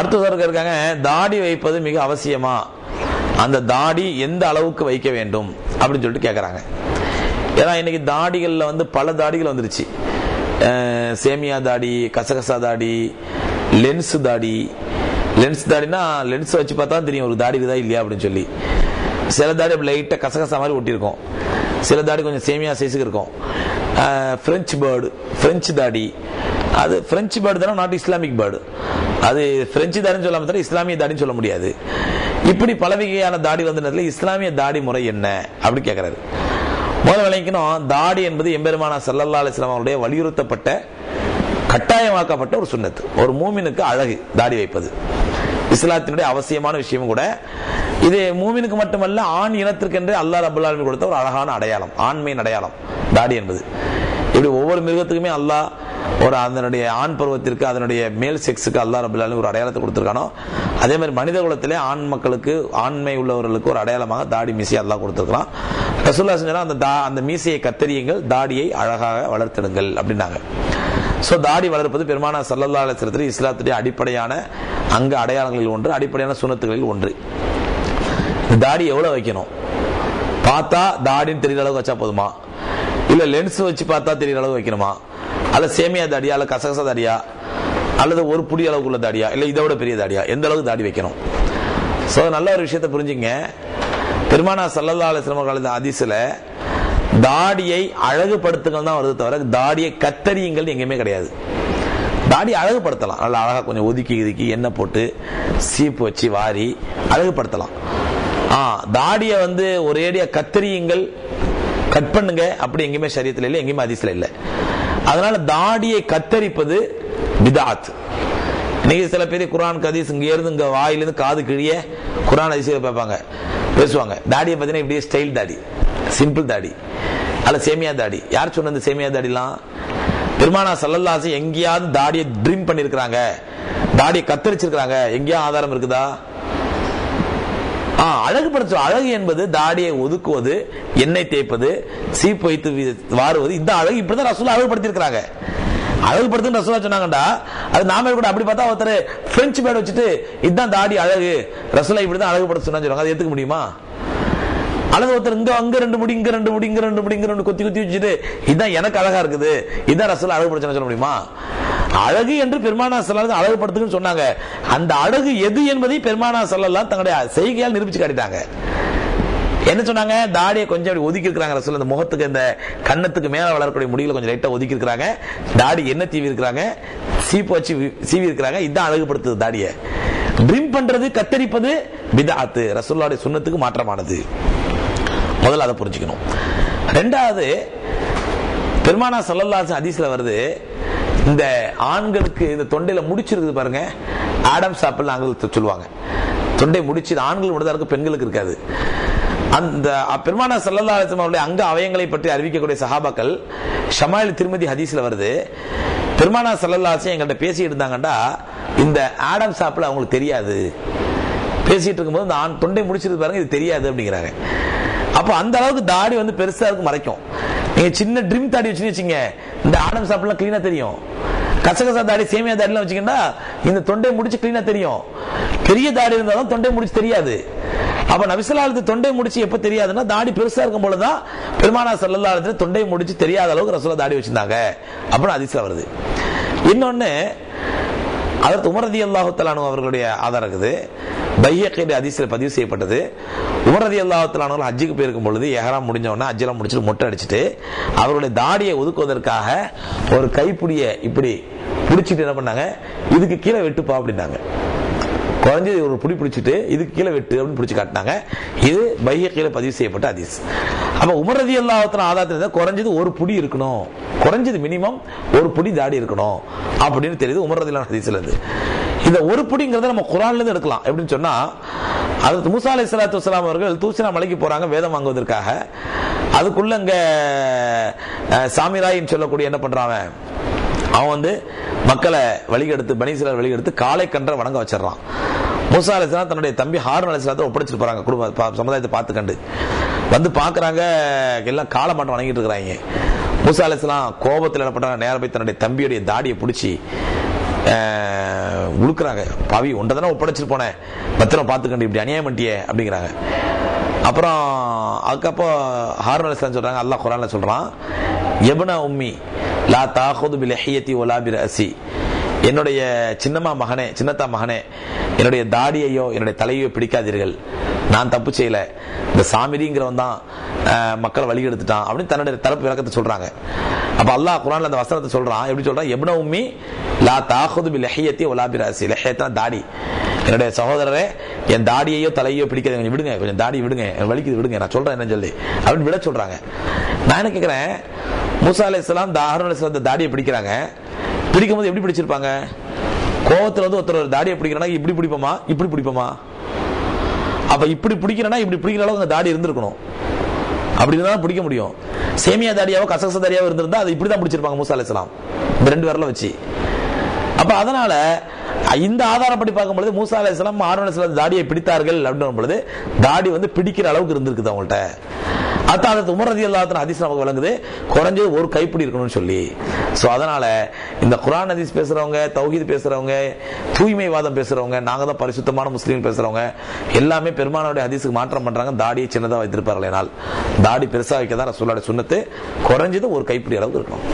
அடுத்தவர்கள் இருக்காங்க தாடி வைப்பது மிக அவசியமா? அந்த தாடி எந்த அளவுக்கு வைக்க வேண்டும்? அப்படின்னு சொல்லிட்டு கேட்கறாங்க ஏன்னா இன்னைக்கு தாடிகள்ல வந்து பல தாடிகள் வந்துருச்சு. சேமியா தாடி கசகசா தாடி லென்ஸ் தாடி. லென்ஸ் தாடினா லென்ஸ் வச்சு பார்த்தா தெரியும் ஒரு தாடி இருக்குதா இல்லையா அப்படின்னு சொல்லி. சில தாடி லைட்டாக கசகசா மாதிரி ஒட்டியிருக்கோம். சில தாடி கொஞ்சம் சேமியா சைஸுக்கு இருக்கும். ஃப்ரெஞ்சு பேர்டு பிரெஞ்சு தாடி. அது ஃப்ரெஞ்சு பேர்டு தானே நாட் இஸ்லாமிக் பேர்டு அது பிரெஞ்சு தாடின்னு சொல்லாம தவிர இஸ்லாமிய தாடின்னு சொல்ல முடியாது. இப்படி பல வகையான தாடி வந்த நேரத்தில் இஸ்லாமிய தாடி முறை என்ன? அப்படி கேட்கறாரு முதல்ல விளங்கிக்கணும் தாடி என்பது எம்பெருமானா சல்லல்லா அலிஸ்லாம் அவருடைய வலியுறுத்தப்பட்ட கட்டாயமாக்கப்பட்ட ஒரு சுண்ணத்து. ஒரு மூமினுக்கு அழகு தாடி வைப்பது. இஸ்லாத்தினுடைய அவசியமான விஷயம் கூட. இது மூமினுக்கு மட்டுமல்ல ஆண் இனத்திற்கென்று அல்லாஹ் ரபுல் கொடுத்த ஒரு அழகான அடையாளம் ஆண்மையின் அடையாளம் தாடி என்பது. இப்படி ஒவ்வொரு மிருகத்துக்குமே அல்லாஹ் ஒரு அதனுடைய ஆண் பருவத்திற்கு அதனுடைய மேல் செக்ஸுக்கு அல்லாஹ் ரபுல்லாலும் ஒரு அடையாளத்தை கொடுத்துருக்கானோ அதே மாதிரி மனித குலத்திலே ஆண் மக்களுக்கு ஆண்மை உள்ளவர்களுக்கு ஒரு அடையாளமாக தாடி மீசையை அல்லா கொடுத்துருக்கலாம் ரசூல்லா செஞ்சாலும் அந்த தா- அந்த மீசையை கத்தரியுங்கள் தாடியை அழகாக வளர்த்திடுங்கள் அப்படின்னாங்க. ஸோ தாடி வளர்ப்பது பெருமானா சல்லல்லா அலிஸ்லத்தில் இஸ்லாத்துடைய அடிப்படையான அங்க அடையாளங்களில் ஒன்று அடிப்படையான சுனத்துகளில் ஒன்று. இந்த தாடி எவ்வளவு வைக்கணும்? பார்த்தா தாடின்னு தெரிகிற அளவுக்கு வச்சா போதுமா? இல்லை லென்ஸ் வச்சு பார்த்தா தெரிகிற அளவு வைக்கணுமா? அல்ல சேமியா தாடியா அல்ல கசகச தாடியா அல்லது ஒரு புடி அளவுக்குள்ள தாடியா இல்ல இதை விட பெரிய தாடியா எந்த அளவுக்கு தாடி வைக்கணும்? சோ நல்ல ஒரு விஷயத்தை புரிஞ்சுங்க. பெருமானா சல்லல்லா அலிஸ்லாம் அவர்கள் அதிசல தாடியை அழகுபடுத்துங்கள் தான் வருது தவிர தாடியை கத்தரியுங்கள் எங்கேயுமே கிடையாது. தாடி அழகுபடுத்தலாம். நல்லா அழகா கொஞ்சம் ஒதுக்கி ஒதுக்கி எண்ணெய் போட்டு சீப்பு வச்சு வாரி அழகுபடுத்தலாம். ஆ தாடியை வந்து ஒரேடியா கத்தரியுங்கள் கட் பண்ணுங்க. அப்படி எங்கேயுமே சரியத்தில் இல்லை எங்கேயுமே அதிசல இல்லை. அதனால தாடியை கத்தரிப்பது பிதாத். இன்னைக்கு சில பேர் குரான் கதீஸ் இங்க இருந்து இங்க வாயிலிருந்து காது கிழிய குரான் அதிசயம் பார்ப்பாங்க. பேசுவாங்க. தாடியை பார்த்தீங்கன்னா இப்படியே ஸ்டைல் தாடி. சிம்பிள் தாடி. அல்ல சேமியா தாடி. யார் சொன்னது சேமியா தாடிலாம்? பெருமானா சல்லல்லாசி எங்கேயாவது தாடியை ட்ரிம் பண்ணிருக்கிறாங்க. தாடியை கத்தரிச்சிருக்கிறாங்க. எங்கேயா ஆதாரம் இருக்குதா? அழகுபடுத்த அழகு என்பது தாடியை ஒதுக்குவது எண்ணெய் தேய்ப்பது சீப்பு வைத்து வாருவது இந்த அழகு இப்படிதான் ரசூலா அழகுபடுத்திருக்கிறாங்க அழகுபடுத்துன்னு ரசூலா சொன்னாங்கடா அது நாம கூட அப்படி பார்த்தா ஒருத்தர் பிரெஞ்சு பேட் வச்சுட்டு இதுதான் தாடி அழகு. ரசூலா இப்படிதான் அழகுபடுத்த சொன்னான்னு சொல்லுவாங்க. அதை ஏத்துக்க முடியுமா? அல்லது ஒருத்தர் இங்க அங்க ரெண்டு முடி இங்க ரெண்டு முடி இங்க ரெண்டு முடி இங்க ரெண்டு குத்தி குத்தி வச்சுட்டு இதான் எனக்கு அழகா இருக்குது. இதான் ரசூலா அழகுபடுத்த சொல்ல முடியுமா? அழகு என்று பெருமானா செல்லாத அழகுபடுத்துன்னு சொன்னாங்க. அந்த அழகு எது என்பதை பெருமானா செல்லலாம் தங்களுடைய செய்கையால் நிரூபிச்சு காட்டிட்டாங்க. என்ன சொன்னாங்க? தாடியை கொஞ்சம் அப்படி ஒதுக்கி இருக்கிறாங்க ரசூல் அந்த முகத்துக்கு இந்த கன்னத்துக்கு மேல வளரக்கூடிய முடியல கொஞ்சம் லைட்டா ஒதுக்கி இருக்கிறாங்க. தாடி என்ன தீவி இருக்கிறாங்க? சீப்பு வச்சு சீவி இருக்கிறாங்க. இதுதான் அழகுபடுத்துது தாடியை. ட்ரிம் பண்றது கத்தரிப்பது பிதாத்து. ரசூல்லாவுடைய சுண்ணத்துக்கு மாற்றமானது. முதல்ல அதை புரிஞ்சுக்கணும். ரெண்டாவது பெருமானா சல்லல்லாசன் அதிசல வருது இந்த ஆண்களுக்கு இந்த தொண்டையில முடிச்சிருக்குது பாருங்க. ஆடம் சாப்பிள் ஆண்களுக்கு சொல்லுவாங்க. தொண்டை முடிச்சு ஆண்கள் மட்டும் இருக்கு பெண்களுக்கு இருக்காது. அந்த பெருமானா சல்லல்லா அலிஸ்லாம் அவருடைய அங்க அவயங்களை பற்றி அறிவிக்கக்கூடிய சஹாபாக்கள் ஷமாயில் திருமதி ஹதீஸ்ல வருது. பெருமானா சல்லல்லா எங்கள்கிட்ட பேசிட்டு இருந்தாங்கடா இந்த ஆடம் சாப்பிள் அவங்களுக்கு தெரியாது. பேசிட்டு இருக்கும்போது இந்த ஆண் தொண்டை முடிச்சிருக்கு பாருங்க இது தெரியாது அப்படிங்கிறாங்க. அப்போ அந்த அளவுக்கு தாடி வந்து பெருசா இருக்கு மறைக்கும். நீங்க சின்ன ட்ரிம் தாடி வச்சுன்னு இந்த ஆடம் சாப்பிடலாம் கிளீனா தெரியும். கசகசா தாடி சேமியா தாடிலாம் வச்சுக்கிட்டா இந்த தொண்டை முடிச்சு கிளீனா தெரியும். பெரிய தாடி இருந்தாலும் தொண்டை முடிச்சு தெரியாது. அப்ப நபிசல்லாலத்து தொண்டை முடிச்சு எப்ப தெரியாதுன்னா தாடி பெருசா இருக்கும் போலதான் பெருமானா சல்லல்லாலத்துல தொண்டை முடிச்சு தெரியாத அளவுக்கு ரசோலா தாடி வச்சிருந்தாங்க. அப்படின்னு அதிசல வருது. இன்னொன்னு அதற்கு உமரதி அல்லாஹுத்தலானு அவர்களுடைய ஆதாரம் இருக்குது. பையக்கைடு அதிசயில் பதிவு செய்யப்பட்டது. உமரதி அல்லாத்தலானவர்கள் ஹஜ்ஜுக்கு போயிருக்கும் பொழுது எஹராம் முடிஞ்ச உடனே ஹஜ்ஜெல்லாம் முடிச்சுட்டு மொட்டை அடிச்சுட்டு அவருடைய தாடியை ஒதுக்குவதற்காக ஒரு கைப்பிடிய இப்படி பிடிச்சிட்டு என்ன பண்ணாங்க? இதுக்கு கீழே வெட்டுப்பா அப்படின்னாங்க. குறைஞ்சது ஒரு புடி பிடிச்சிட்டு இதுக்கு கீழே வெட்டு அப்படின்னு பிடிச்சு காட்டினாங்க. இது பைய கீழே பதிவு செய்யப்பட்ட அதிஸ் அப்போ உமரதி அல்லாஹத்தின ஆதாரத்தில் குறைஞ்சது ஒரு புடி இருக்கணும். குறைஞ்சது மினிமம் ஒரு புடி தாடி இருக்கணும் அப்படின்னு தெரியுது உமரதி ஹதீஸ்ல இந்த ஒரு புடிங்கிறத நம்ம குரான்லேருந்து எடுக்கலாம். எப்படின்னு சொன்னா அது மூசா அலி சலாத்து வலாம் அவர்கள் தூசினா மலைக்கு போறாங்க வேதம் வாங்குவதற்காக. அதுக்குள்ள இங்க சாமிராயின்னு சொல்லக்கூடிய என்ன பண்றான் அவன்? அவன் வந்து மக்களை வழிகெடுத்து பனீசிலர் வழிகெடுத்து காலை கன்ற வணங்க வச்சிடறான். மூசா அலிஸ்லாம் தன்னுடைய தம்பி ஹாரன் அலிஸ்லாத்தை ஒப்படைச்சிட்டு போறாங்க குடும்ப சமுதாயத்தை பார்த்து கண்டு. வந்து பாக்குறாங்க எல்லாம் காலை மாட்டம் வணங்கிட்டு இருக்கிறாங்க. மூசா அலிஸ்லாம் கோபத்தில் என்ன பண்றாங்க நேரம் போய் தன்னுடைய தம்பியுடைய தாடியை பிடிச்சி உழுக்கிறாங்க. பாவி ஒன்றை தானே ஒப்படைச்சிட்டு போனேன். பத்திரம் பார்த்துக்கண்டு இப்படி அநியாயம் பண்ணிட்டியே அப்படிங்கிறாங்க. அப்புறம் அதுக்கப்போ ஹாரூன் அலிஸ்லாம் சொல்கிறாங்க அல்லாஹ் குரான்ல சொல்கிறான் எபன உம்மி லா தாஹுது பில் ஹியத்தி ஒலா பில் அசி என்னுடைய சின்னம்மா மகனே சின்னத்தா மகனே என்னுடைய தாடியையோ என்னுடைய தலையோ பிடிக்காதீர்கள். நான் தப்பு செய்யல. இந்த சாமிரிங்கிறவன் தான் மக்களை வழி எடுத்துட்டான் அப்படின்னு தன்னுடைய தரப்பு விளக்கத்தை சொல்றாங்க. அப்ப அல்லாஹ் குரான்ல அந்த வசனத்தை சொல்றான். எப்படி சொல்றான்? எப்ன உம்மி லா தாஹுது பில் லஹியத்தி ஒலா லஹியத்னா தாடி. என்னுடைய சகோதரரே என் தாடியையோ தலையோ பிடிக்காது கொஞ்சம் விடுங்க. கொஞ்சம் தாடி விடுங்க. வலிக்குது. விடுங்க. நான் சொல்றேன் என்ன சொல்லி. அப்படின்னு விட சொல்றாங்க. நான் என்ன கேட்கிறேன் மூசா அலி இஸ்லாம் ஹாரூன் அலைஹிஸ்ஸலாம் தாடியை பிடிக்கிறாங்க. பிடிக்கும் போது எப்படி பிடிச்சிருப்பாங்க? கோவத்துல வந்து ஒருத்தர் தாடியை பிடிக்கிறனா இப்படி பிடிப்போமா? இப்படி பிடிப்போமா? அப்ப இப்படி பிடிக்கிறனா இப்படி பிடிக்கிற அளவுக்கு அந்த தாடி இருந்திருக்கணும். அப்படி தான் பிடிக்க முடியும். சேமியா தாடியாவோ கசகச தாடியாவோ இருந்திருந்தா அது இப்படி தான் பிடிச்சிருப்பாங்க மூசா அலிஸ்லாம் இந்த ரெண்டு விரல வச்சு. அப்ப அதனால இந்த ஆதாரப்படி பார்க்கும்பொழுது மூசா அலைஹிஸ்ஸலாம் ஹாரூன் அலைஹிஸ்ஸலாம் தாடியை பிடித்தார்கள் அப்படின்னு பொழுது தாடி வந்து பிடிக்கிற அளவுக்கு இருந்திருக்குது அவங்கள்ட்ட. அதான் அது உமர் ரதி அல்லாத்தின் ஹதீஸ் நமக்கு விளங்குது குறைஞ்சது ஒரு கைப்பிடி இருக்கணும்னு சொல்லி. ஸோ அதனால் இந்த குரான் ஹதீஸ் பேசுறவங்க தௌஹீத் பேசுகிறவங்க தூய்மைவாதம் பேசுகிறவங்க நாங்கள் தான் பரிசுத்தமான முஸ்லீம் பேசுகிறவங்க எல்லாமே பெருமானோடைய ஹதீஸுக்கு மாற்றம் பண்ணுறாங்க தாடியை சின்னதாக வைத்திருப்பார்கள் தாடி பெருசாக வைக்க தான் ரசூலுடைய சுண்ணத்து குறைஞ்சது ஒரு கைப்பிடி அளவுக்கு இருக்கணும்.